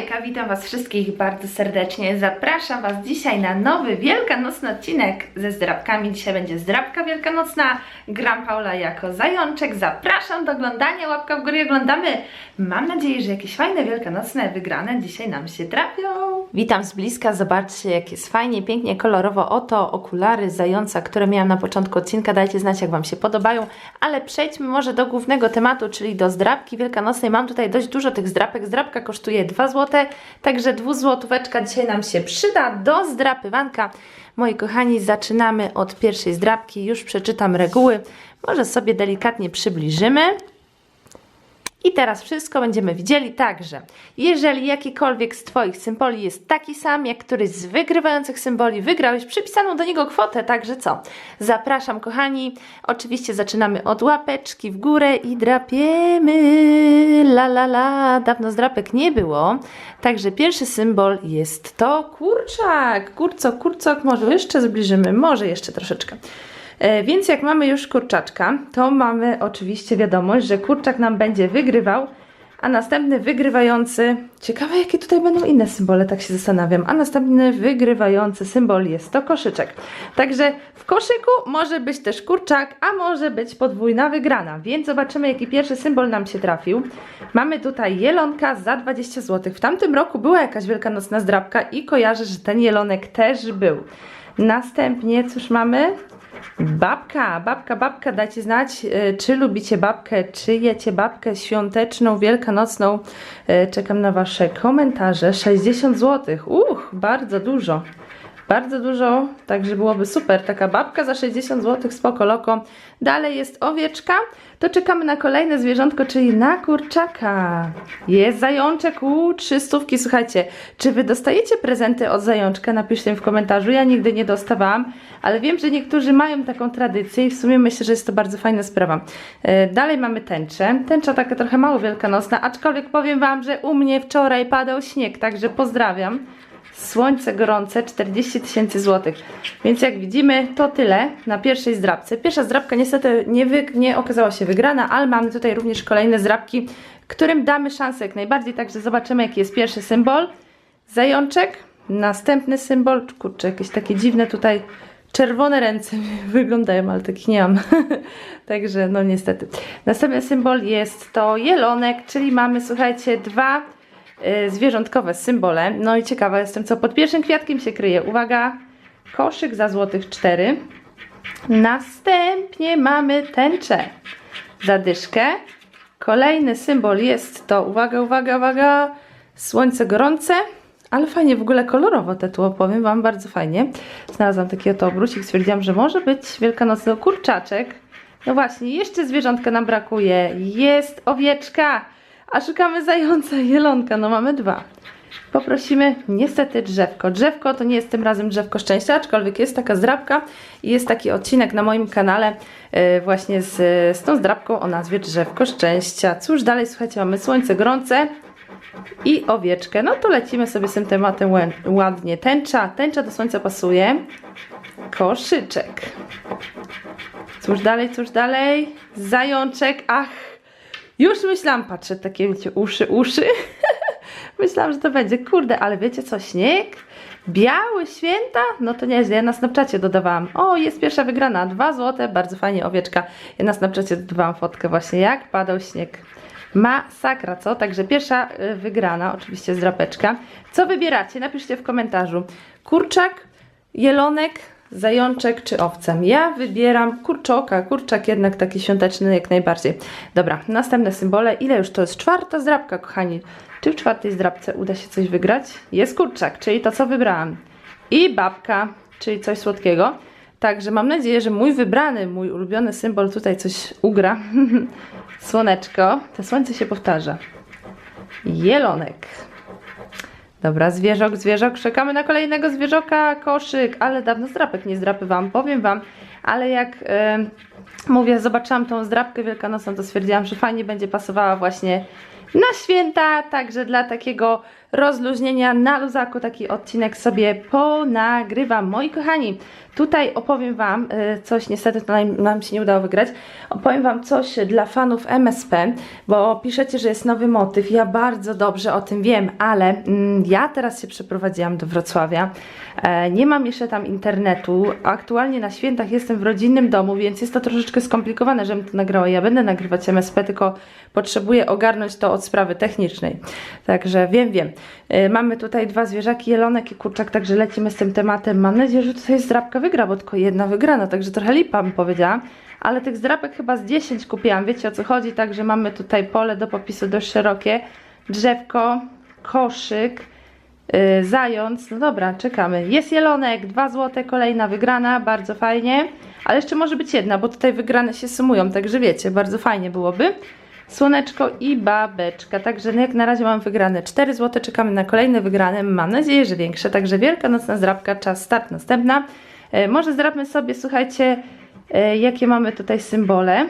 Hejka, witam Was wszystkich bardzo serdecznie. Zapraszam Was dzisiaj na nowy wielkanocny odcinek ze zdrabkami. Dzisiaj będzie zdrabka wielkanocna. Gram Paula jako zajączek. Zapraszam do oglądania. Łapka w górę oglądamy. Mam nadzieję, że jakieś fajne wielkanocne wygrane dzisiaj nam się trafią. Witam z bliska. Zobaczcie, jak jest fajnie, pięknie, kolorowo. Oto okulary zająca, które miałam na początku odcinka. Dajcie znać, jak Wam się podobają. Ale przejdźmy może do głównego tematu, czyli do zdrabki wielkanocnej. Mam tutaj dość dużo tych zdrapek. Zdrabka kosztuje 2 zł, także dwuzłotóweczka dzisiaj nam się przyda do zdrapywanka. Moi kochani, zaczynamy od pierwszej zdrabki. Już przeczytam reguły. Może sobie delikatnie przybliżymy. I teraz wszystko będziemy widzieli. Także, jeżeli jakikolwiek z Twoich symboli jest taki sam, jak któryś z wygrywających symboli, wygrałeś przypisaną do niego kwotę. Także co? Zapraszam, kochani. Oczywiście zaczynamy od łapeczki w górę i drapiemy. La la la. Dawno zdrapek nie było. Także pierwszy symbol jest to kurczak. Kurcok, kurcok. Może jeszcze zbliżymy, może jeszcze troszeczkę. E, Więc jak mamy już kurczaczka, to mamy oczywiście wiadomość, że kurczak nam będzie wygrywał, a następny wygrywający, ciekawe jakie tutaj będą inne symbole, tak się zastanawiam, a następny wygrywający symbol jest to koszyczek. Także w koszyku może być też kurczak, a może być podwójna wygrana, więc zobaczymy jaki pierwszy symbol nam się trafił. Mamy tutaj jelonka za 20 zł. W tamtym roku była jakaś wielkanocna zdrabka i kojarzę, że ten jelonek też był. Następnie cóż mamy? Babka, babka, babka, dajcie znać, e, czy lubicie babkę, czy jecie babkę świąteczną, wielkanocną. E, Czekam na Wasze komentarze. 60 zł, uch, bardzo dużo. Bardzo dużo, także byłoby super. Taka babka za 60 zł, spoko loko. Dalej jest owieczka. To czekamy na kolejne zwierzątko, czyli na kurczaka. Jest zajączek, u 300. Słuchajcie, czy wy dostajecie prezenty od zajączka? Napiszcie w komentarzu. Ja nigdy nie dostawałam, ale wiem, że niektórzy mają taką tradycję i w sumie myślę, że jest to bardzo fajna sprawa. E, Dalej mamy tęczę. Tęcza taka trochę mało wielkanocna, aczkolwiek powiem wam, że u mnie wczoraj padał śnieg, także pozdrawiam. Słońce gorące, 40 tysięcy złotych. Więc jak widzimy, to tyle na pierwszej zdrabce. Pierwsza zdrabka niestety nie, wy, nie okazała się wygrana, ale mamy tutaj również kolejne zdrabki, którym damy szansę jak najbardziej. Także zobaczymy, jaki jest pierwszy symbol. Zajączek, następny symbol. Kurczę, jakieś takie dziwne tutaj czerwone ręce wyglądają, ale takich nie mam. Także no niestety. Następny symbol jest to jelonek, czyli mamy, słuchajcie, dwa zwierzątkowe symbole. No i ciekawa jestem, co pod pierwszym kwiatkiem się kryje. Uwaga, koszyk za złotych 4. Następnie mamy tęczę, zadyszkę. Kolejny symbol jest to, uwaga, uwaga, uwaga, słońce gorące. Ale fajnie, w ogóle kolorowo te tło, powiem Wam, bardzo fajnie. Znalazłam taki oto obrócik, stwierdziłam, że może być wielkanocny kurczaczek. No właśnie, jeszcze zwierzątka nam brakuje. Jest owieczka, a szukamy zająca jelonka, no mamy dwa. Poprosimy niestety drzewko. Drzewko to nie jest tym razem drzewko szczęścia, aczkolwiek jest taka zdrabka i jest taki odcinek na moim kanale yy, właśnie z, z tą zdrabką o nazwie drzewko szczęścia. Cóż dalej, słuchajcie, mamy słońce gorące i owieczkę. No to lecimy sobie z tym tematem ładnie. Tęcza, tęcza do słońca pasuje. Koszyczek. Cóż dalej, cóż dalej? Zajączek, ach. Już myślałam, patrzę, takie wiecie, uszy, uszy. myślałam, że to będzie, kurde, ale wiecie co, śnieg? Biały, święta? No to nieźle, ja na Snapchacie dodawałam. O, jest pierwsza wygrana, 2 złote, bardzo fajnie, owieczka. Ja na Snapchacie dodawałam fotkę właśnie, jak padał śnieg. Masakra, co? Także pierwsza y, wygrana, oczywiście z drapeczka. Co wybieracie? Napiszcie w komentarzu. Kurczak, jelonek, zajączek czy owcem. Ja wybieram kurczoka, kurczak jednak taki świąteczny jak najbardziej. Dobra, następne symbole. Ile już to jest? Czwarta zdrabka, kochani. Czy w czwartej zdrabce uda się coś wygrać? Jest kurczak, czyli to co wybrałam. I babka, czyli coś słodkiego. Także mam nadzieję, że mój wybrany, mój ulubiony symbol tutaj coś ugra. Słoneczko. To słońce się powtarza. Jelonek. Dobra, zwierzok, zwierzok. Czekamy na kolejnego zwierzoka, koszyk, ale dawno zdrapek nie zdrapywałam, powiem Wam. Ale jak e, mówię, zobaczyłam tą zdrapkę wielkanocną, to stwierdziłam, że fajnie będzie pasowała właśnie na święta, także dla takiego rozluźnienia na luzaku. Taki odcinek sobie ponagrywam. Moi kochani, tutaj opowiem Wam y, coś, niestety to nam, się nie udało wygrać, opowiem Wam coś dla fanów MSP, bo piszecie, że jest nowy motyw, ja bardzo dobrze o tym wiem, ale mm, ja teraz się przeprowadziłam do Wrocławia, e, nie mam jeszcze tam internetu, aktualnie na świętach jestem w rodzinnym domu, więc jest to troszeczkę skomplikowane, żebym to nagrała, ja będę nagrywać MSP, tylko potrzebuję ogarnąć to od sprawy technicznej, także wiem, wiem. E, Mamy tutaj dwa zwierzaki, jelonek i kurczak, także lecimy z tym tematem. Mam nadzieję, że tutaj zdrabka wygra, bo tylko jedna wygrana, także trochę lipa bym powiedziała. Ale tych zdrabek chyba z 10 kupiłam, wiecie o co chodzi, także mamy tutaj pole do popisu dość szerokie, drzewko, koszyk, yy, zając, no dobra, czekamy. Jest jelonek, 2 złote, kolejna wygrana, bardzo fajnie. Ale jeszcze może być jedna, bo tutaj wygrane się sumują, także wiecie, bardzo fajnie byłoby. Słoneczko i babeczka. Także no jak na razie mam wygrane 4 zł. Czekamy na kolejne wygrane. Mam nadzieję, że większe. Także wielkanocna zdrabka, czas start następna. E, może zdrabmy sobie, słuchajcie, e, jakie mamy tutaj symbole.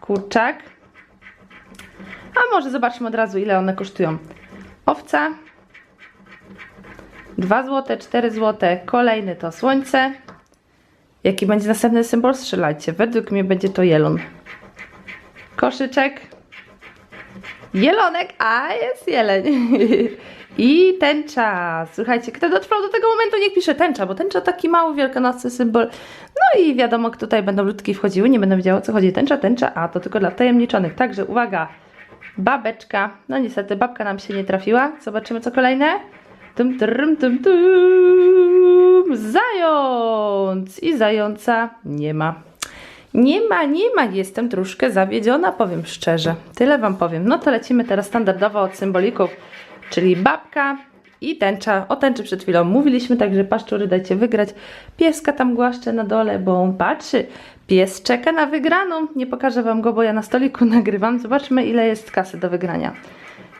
Kurczak. A może zobaczmy od razu, ile one kosztują. Owca. 2 zł, 4 zł. Kolejny to słońce. Jaki będzie następny symbol? Strzelajcie. Według mnie będzie to jelon. Koszyczek. Jelonek, a jest jeleń. I tęcza. Słuchajcie, kto dotrwał do tego momentu, niech pisze tęcza, bo tęcza taki mały wielkanocny symbol. No i wiadomo, tutaj będą ludki wchodziły, nie będę wiedziała o co chodzi. Tęcza, tęcza, a to tylko dla tajemniczonych. Także uwaga, babeczka. No niestety, babka nam się nie trafiła. Zobaczymy co kolejne. Tum, trum, tum, tum. Zając. I zająca nie ma. Nie ma, nie ma, jestem troszkę zawiedziona, powiem szczerze. Tyle Wam powiem. No to lecimy teraz standardowo od symbolików, czyli babka i tęcza. O tęczy przed chwilą mówiliśmy, także paszczury dajcie wygrać. Pieska tam głaszczę na dole, bo on patrzy. Pies czeka na wygraną. Nie pokażę Wam go, bo ja na stoliku nagrywam. Zobaczmy, ile jest kasy do wygrania.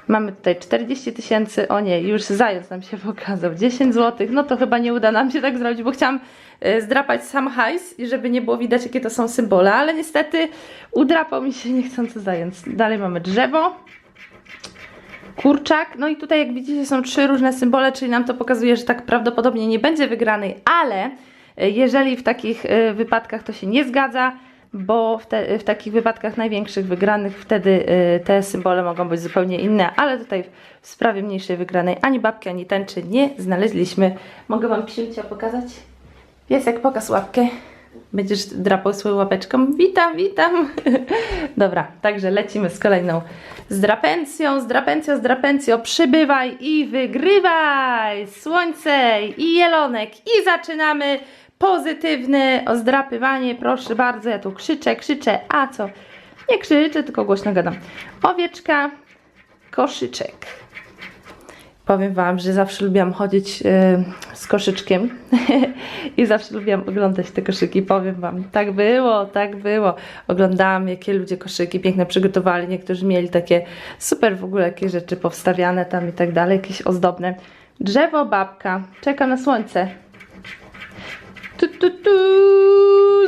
Mamy tutaj 40 tysięcy, o nie, już zając nam się pokazał, 10 zł, no to chyba nie uda nam się tak zrobić, bo chciałam e, zdrapać sam hajs i żeby nie było widać jakie to są symbole, ale niestety udrapał mi się niechcący zając. Dalej mamy drzewo, kurczak, no i tutaj jak widzicie są trzy różne symbole, czyli nam to pokazuje, że tak prawdopodobnie nie będzie wygranej, ale e, jeżeli w takich e, wypadkach to się nie zgadza, bo w, te, w takich wypadkach największych wygranych wtedy y, te symbole mogą być zupełnie inne, ale tutaj w sprawie mniejszej wygranej ani babki, ani tęczy nie znaleźliśmy. Mogę Wam psiucia pokazać? Piesek, pokaż łapkę. Będziesz drapał swoją łapeczką. Witam, witam. Dobra, także lecimy z kolejną zdrapencją, zdrapencją, zdrapencją. Przybywaj i wygrywaj! Słońce i jelonek. I zaczynamy pozytywne ozdrapywanie. Proszę bardzo, ja tu krzyczę, krzyczę. A co? Nie krzyczę, tylko głośno gadam. Owieczka, koszyczek. Powiem Wam, że zawsze lubiłam chodzić y, z koszyczkiem i zawsze lubiłam oglądać te koszyki. Powiem Wam, tak było, tak było. Oglądałam, jakie ludzie koszyki piękne przygotowali. Niektórzy mieli takie super w ogóle jakieś rzeczy powstawiane tam i tak dalej, jakieś ozdobne. Drzewo, babka, czeka na słońce. Tu, tu,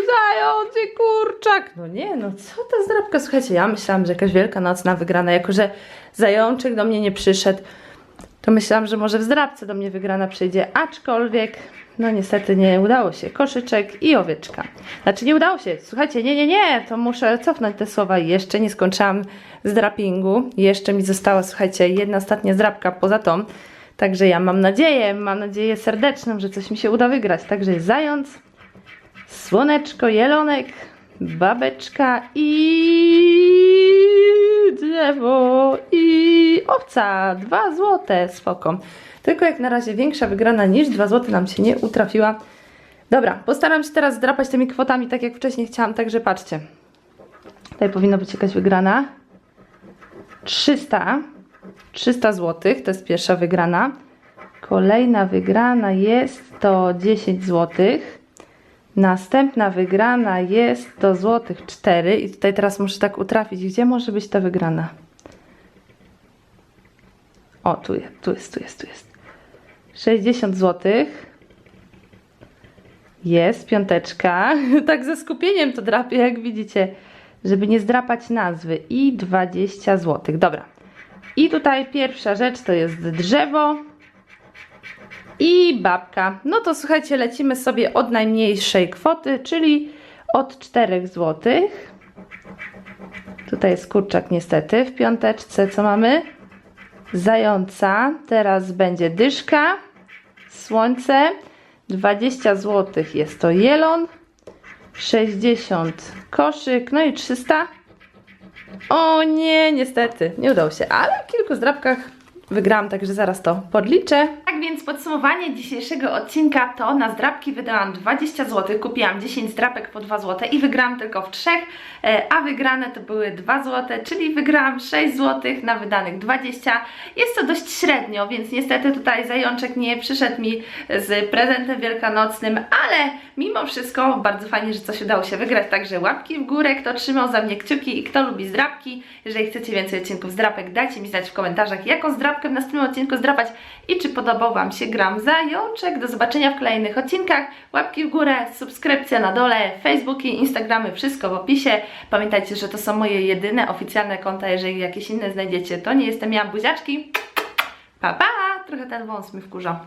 zając i kurczak. No nie, no co ta zdrabka? Słuchajcie, ja myślałam, że jakaś wielkanocna wygrana, jako że zajączek do mnie nie przyszedł, to myślałam, że może w zdrabce do mnie wygrana przyjdzie, aczkolwiek, no niestety nie udało się. Koszyczek i owieczka. Znaczy nie udało się, słuchajcie, nie, nie, nie, to muszę cofnąć te słowa. Jeszcze nie skończyłam zdrapingu, jeszcze mi została, słuchajcie, jedna ostatnia zdrabka poza tą. Także ja mam nadzieję, mam nadzieję serdeczną, że coś mi się uda wygrać. Także jest zając, słoneczko, jelonek, babeczka i drzewo i owca. Dwa złote, spoko. Tylko jak na razie większa wygrana niż dwa złote nam się nie utrafiła. Dobra, postaram się teraz zdrapać tymi kwotami tak jak wcześniej chciałam, także patrzcie. Tutaj powinna być jakaś wygrana. 300. 300 zł, to jest pierwsza wygrana. Kolejna wygrana jest to 10 zł. Następna wygrana jest to złotych 4 i tutaj teraz muszę tak utrafić, gdzie może być ta wygrana. O, tu jest, tu jest, tu jest, tu jest. 60 zł. Jest piąteczka. tak ze skupieniem to drapię, jak widzicie, żeby nie zdrapać nazwy. I 20 zł. Dobra. I tutaj pierwsza rzecz to jest drzewo i babka. No to słuchajcie, lecimy sobie od najmniejszej kwoty, czyli od 4 zł. Tutaj jest kurczak niestety. W piąteczce co mamy? Zająca. Teraz będzie dyszka, słońce. 20 zł jest to jelon. 60 koszyk, no i 300. O nie, niestety, nie udało się, ale w kilku zdrabkach wygrałam, także zaraz to podliczę. Tak więc podsumowanie dzisiejszego odcinka to na zdrabki wydałam 20 zł, kupiłam 10 zdrabek po 2 zł i wygrałam tylko w trzech, e, a wygrane to były 2 zł, czyli wygrałam 6 zł na wydanych 20. Jest to dość średnio, więc niestety tutaj zajączek nie przyszedł mi z prezentem wielkanocnym, ale mimo wszystko bardzo fajnie, że coś udało się wygrać, także łapki w górę, kto trzymał za mnie kciuki i kto lubi zdrabki. Jeżeli chcecie więcej odcinków zdrapek, dajcie mi znać w komentarzach, jaką zdrapkę w następnym odcinku zdrapać i czy podobał Wam się gram zajączek. Do zobaczenia w kolejnych odcinkach. Łapki w górę, subskrypcja na dole, Facebooki, Instagramy, wszystko w opisie. Pamiętajcie, że to są moje jedyne oficjalne konta, jeżeli jakieś inne znajdziecie, to nie jestem ja, buziaczki. Pa, pa! Trochę ten wąs mi wkurza.